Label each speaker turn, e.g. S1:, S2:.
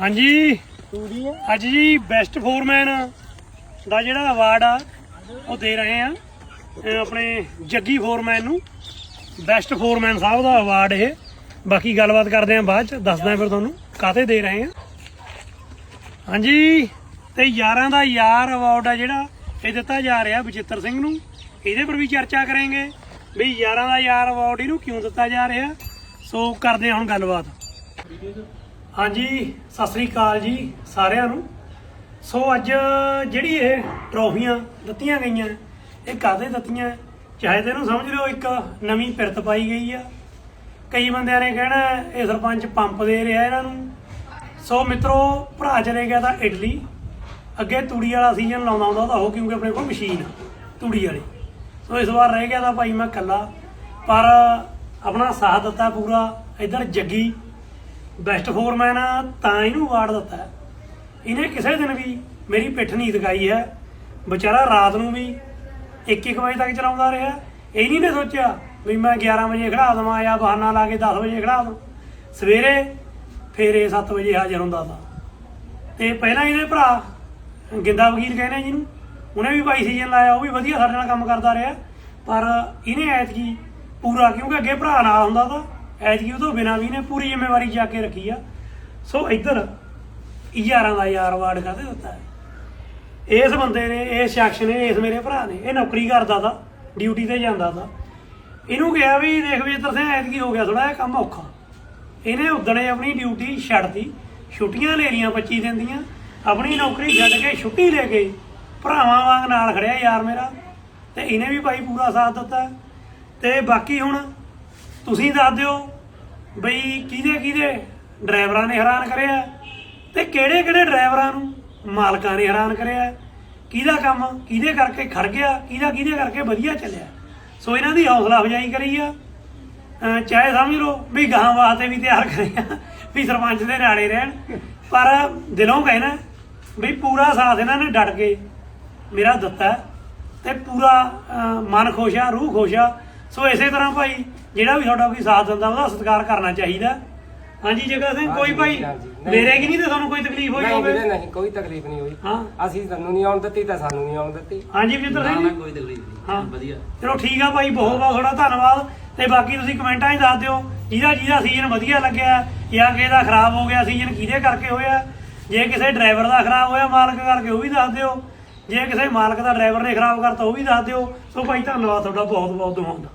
S1: ਹਾਂਜੀ।
S2: ਹੈ
S1: ਅੱਜ ਜੀ ਬੈਸਟ ਫੋਰਮੈਨ ਦਾ ਜਿਹੜਾ ਅਵਾਰਡ ਆ ਉਹ ਦੇ ਰਹੇ ਆ। ਆਪਣੇ ਜੱਗੀ ਫੋਰਮੈਨ ਨੂੰ ਬੈਸਟ ਫੋਰਮੈਨ ਸਾਹਿਬ ਦਾ ਅਵਾਰਡ ਇਹ। ਬਾਕੀ ਗੱਲਬਾਤ ਕਰਦੇ ਆ ਬਾਅਦ ਚ ਦੱਸਦਾ ਫਿਰ ਤੁਹਾਨੂੰ ਕਾਤੇ ਦੇ ਰਹੇ ਆ। ਹਾਂਜੀ ਤੇ ਯਾਰਾਂ ਦਾ ਯਾਰ ਅਵਾਰਡ ਆ ਜਿਹੜਾ ਇਹ ਦਿੱਤਾ ਜਾ ਰਿਹਾ ਬਚਿੱਤਰ ਸਿੰਘ ਨੂੰ। ਇਹਦੇ ਪਰ ਵੀ ਚਰਚਾ ਕਰਾਂਗੇ ਵੀ ਯਾਰਾਂ ਦਾ ਯਾਰ ਅਵਾਰਡ ਇਹਨੂੰ ਕਿਉਂ ਦਿੱਤਾ ਜਾ ਰਿਹਾ। ਸੋ ਕਰਦੇ ਆ ਹੁਣ ਗੱਲਬਾਤ। ਹਾਂਜੀ, ਸਤਿ ਸ੍ਰੀ ਅਕਾਲ ਜੀ ਸਾਰਿਆਂ ਨੂੰ। ਸੋ ਅੱਜ ਜਿਹੜੀ ਇਹ ਟਰੋਫੀਆਂ ਦਿੱਤੀਆਂ ਗਈਆਂ, ਇਹ ਕਾਹਦੇ ਦਿੱਤੀਆਂ? ਚਾਹੇ ਤੇ ਇਹਨੂੰ ਸਮਝ ਲਿਓ, ਇੱਕ ਨਵੀਂ ਪਿਰਤ ਪਾਈ ਗਈ ਆ। ਕਈ ਬੰਦਿਆਂ ਨੇ ਕਹਿਣਾ, ਇਹ ਸਰਪੰਚ ਪੰਪ ਦੇ ਰਿਹਾ ਇਹਨਾਂ ਨੂੰ। ਸੋ ਮਿੱਤਰੋ, ਭਰਾ ਚਲੇ ਗਿਆ ਤਾਂ ਇਟਲੀ। ਅੱਗੇ ਤੂੜੀ ਵਾਲਾ ਸੀਜ਼ਨ ਲਾਉਂਦਾ ਹੁੰਦਾ ਤਾਂ ਉਹ ਕਿਉਂਕਿ ਆਪਣੇ ਕੋਲ ਮਸ਼ੀਨ ਆ, ਤੂੜੀ ਵਾਲੀ। ਸੋ ਇਸ ਵਾਰ ਰਹਿ ਗਿਆ ਤਾਂ ਭਾਈ ਮੈਂ ਇਕੱਲਾ। ਪਰ ਆਪਣਾ ਸਾਥ ਦਿੱਤਾ ਪੂਰਾ, ਇਧਰ ਜੱਗੀ ਬੈਸਟ ਫੋਰਮੈਨ ਤਾਂ ਇਹਨੂੰ ਅਵਾਰਡ ਦਿੱਤਾ ਹੈ। ਇਹਨੇ ਕਿਸੇ ਦਿਨ ਵੀ ਮੇਰੀ ਪਿੱਠ ਨਹੀਂ ਦਿਖਾਈ ਹੈ। ਵਿਚਾਰਾ ਰਾਤ ਨੂੰ ਵੀ 1-1 ਵਜੇ ਤੱਕ ਚਲਾਉਂਦਾ ਰਿਹਾ। ਇਹ ਨਹੀਂ ਨੇ ਸੋਚਿਆ ਵੀ ਮੈਂ 11 ਵਜੇ ਖੜਾ ਦਵਾਂ ਜਾਂ ਬਹਾਨਾ ਲਾ ਕੇ 10 ਵਜੇ ਖੜਾ ਦਵਾਂ। ਸਵੇਰੇ ਫੇਰ ਇਹ 7 ਵਜੇ ਹਾਜ਼ਰ ਹੁੰਦਾ ਤਾ। ਤੇ ਪਹਿਲਾਂ ਇਹਦੇ ਭਰਾ ਗਿੰਦਾ ਵਕੀਲ ਕਹਿੰਦੇ ਜਿਹਨੂੰ ਉਹਨੇ ਵੀ ਬਾਈ ਸੀਜ਼ਨ ਲਾਇਆ, ਉਹ ਵੀ ਵਧੀਆ ਸਾਡੇ ਨਾਲ ਕੰਮ ਕਰਦਾ ਰਿਹਾ। ਪਰ ਇਹਨੇ ਐਤਕੀ ਪੂਰਾ ਕਿਉਂਕਿ ਅੱਗੇ ਭਰਾ ਨਾਲ ਹੁੰਦਾ ਤਾਂ ਐਤਕੀ ਉਹ ਤੋਂ ਬਿਨਾਂ ਵੀ ਇਹਨੇ ਪੂਰੀ ਜ਼ਿੰਮੇਵਾਰੀ ਜਾ ਕੇ ਰੱਖੀ ਆ। ਸੋ ਇੱਧਰ ਯਾਰਾਂ ਦਾ ਯਾਰ ਵਾਰਡ ਕਾਹਦੇ ਦਿੱਤਾ ਹੈ? ਇਸ ਬੰਦੇ ਨੇ, ਇਸ ਸ਼ਖਸ ਨੇ, ਇਸ ਮੇਰੇ ਭਰਾ ਨੇ, ਇਹ ਨੌਕਰੀ ਕਰਦਾ ਤਾ, ਡਿਊਟੀ ਤੇ ਜਾਂਦਾ ਤਾ। ਇਹਨੂੰ ਕਿਹਾ ਵੀ ਦੇਖ ਵੀ ਇੱਧਰ ਸੇ ਐਤਕੀ ਹੋ ਗਿਆ ਥੋੜਾ ਜਿਹਾ ਕੰਮ ਔਖਾ। ਇਹਨੇ ਉਦਣੇ ਆਪਣੀ ਡਿਊਟੀ ਛੱਡਤੀ ਛੁੱਟੀਆਂ ਲੈ ਲੀਆਂ 25 ਦਿਨ ਦੀਆਂ। ਆਪਣੀ ਨੌਕਰੀ ਛੱਡ ਕੇ ਛੁੱਟੀ ਲੈ ਕੇ ਭਰਾਵਾਂ ਵਾਂਗ ਨਾਲ ਖੜਿਆ ਯਾਰ ਮੇਰਾ। ਤੇ ਇਹਨੇ ਵੀ ਭਾਈ ਪੂਰਾ ਸਾਥ ਦਿੱਤਾ। ਤੇ ਬਾਕੀ ਹੁਣ ਤੁਸੀਂ ਦੱਸ ਦਿਓ ਬਈ ਕਿਹਦੇ ਕਿਹਦੇ ਡਰਾਈਵਰਾਂ ਨੇ ਹੈਰਾਨ ਕਰਿਆ ਤੇ ਕਿਹੜੇ ਕਿਹੜੇ ਡਰਾਈਵਰਾਂ ਨੂੰ ਮਾਲਕਾਂ ਨੇ ਹੈਰਾਨ ਕਰਿਆ? ਕਿਹਦਾ ਕੰਮ ਕਿਹਦੇ ਕਰਕੇ ਖੜ ਗਿਆ? ਕਿਹਦਾ ਕਿਹਦੇ ਕਰਕੇ ਵਧੀਆ ਚੱਲਿਆ? ਸੋ ਇਹਨਾਂ ਦੀ ਹੌਸਲਾ ਅਫਜ਼ਾਈ ਕਰੀ ਆ। ਚਾਹੇ ਸਮਝ ਲਓ ਵੀ ਗਾਂ ਵਾਸਤੇ ਵੀ ਤਿਆਰ ਕਰਿਆ ਵੀ ਸਰਪੰਚ ਦੇ ਨਾਲੇ ਰਹਿਣ। ਪਰ ਦਿਲੋਂ ਕਹਿਣਾ ਵੀ ਪੂਰਾ ਸਾਥ ਇਹਨਾਂ ਨੇ ਡਟ ਕੇ ਮੇਰਾ ਦਿੱਤਾ ਹੈ ਤੇ ਪੂਰਾ ਮਨ ਖੁਸ਼ ਆ, ਰੂਹ ਖੁਸ਼ ਆ। ਸੋ ਇਸੇ ਤਰ੍ਹਾਂ ਭਾਈ ਜਿਹੜਾ ਵੀ ਤੁਹਾਡਾ ਕੋਈ ਸਾਥ ਦਿੰਦਾ ਉਹਦਾ ਸਤਿਕਾਰ ਕਰਨਾ ਚਾਹੀਦਾ। ਹਾਂਜੀ ਜਗਾ ਸਿੰਘ ਕੋਈ ਭਾਈ। ਮੇਰੇ ਕੀ ਨਹੀਂ ਤੇ ਤੁਹਾਨੂੰ ਕੋਈ ਤਕਲੀਫ ਹੋਈ
S3: ਨਹੀਂ ਵੀਰੇ
S1: ਹੋਵੇ
S3: ਨਹੀਂ ਕੋਈ ਤਕਲੀਫ ਨਹੀਂ ਹੋਈ।
S1: ਹਾਂ।
S3: ਅਸੀਂ ਤੁਹਾਨੂੰ ਨਹੀਂ ਆਉਣ ਦਿੱਤੀ ਤਾਂ ਸਾਨੂੰ ਨਹੀਂ ਆਉਣ ਦਿੱਤੀ।
S1: ਹਾਂਜੀ ਵਿਜੇਂਦਰ
S4: ਨਾ
S1: ਸਿੰਘ
S4: ਨਾ ਕੋਈ ਤਕਲੀਫ
S1: ਹਾਂ।
S4: ਨਹੀਂ ਵਧੀਆ।
S1: ਚਲੋ ਠੀਕ ਆ ਭਾਈ ਬਹੁਤ ਬਹੁਤ ਤੁਹਾਡਾ ਧੰਨਵਾਦ। ਤੇ ਬਾਕੀ ਤੁਸੀਂ ਕਮੈਂਟਾਂ 'ਚ ਦੱਸ ਦਿਓ ਜਿਹਦਾ ਜਿਹਦਾ ਸੀਜ਼ਨ ਵਧੀਆ ਲੱਗਿਆ ਜਾਂ ਕਿਸੇ ਦਾ ਖਰਾਬ ਹੋ ਗਿਆ ਸੀਜ਼ਨ ਕਿਹਦੇ ਕਰਕੇ ਹੋਇਆ। ਜੇ ਕਿਸੇ ਡਰਾਈਵਰ ਦਾ ਖਰਾਬ ਹੋਇਆ ਮਾਲਕ ਕਰਕੇ ਉਹ ਵੀ ਦੱਸ ਦਿਓ। ਜੇ ਕਿਸੇ ਮਾਲਕ ਦਾ ਡਰਾਈਵਰ ਨੇ ਖਰਾਬ ਕਰਤਾ ਉਹ ਵੀ ਦੱਸ ਦਿਓ। ਸੋ ਭਾਈ ਧੰਨਵਾਦ ਤੁਹਾਡਾ ਬਹੁਤ ਬਹੁਤ ਦੁਆਵਾਂ ਦਾ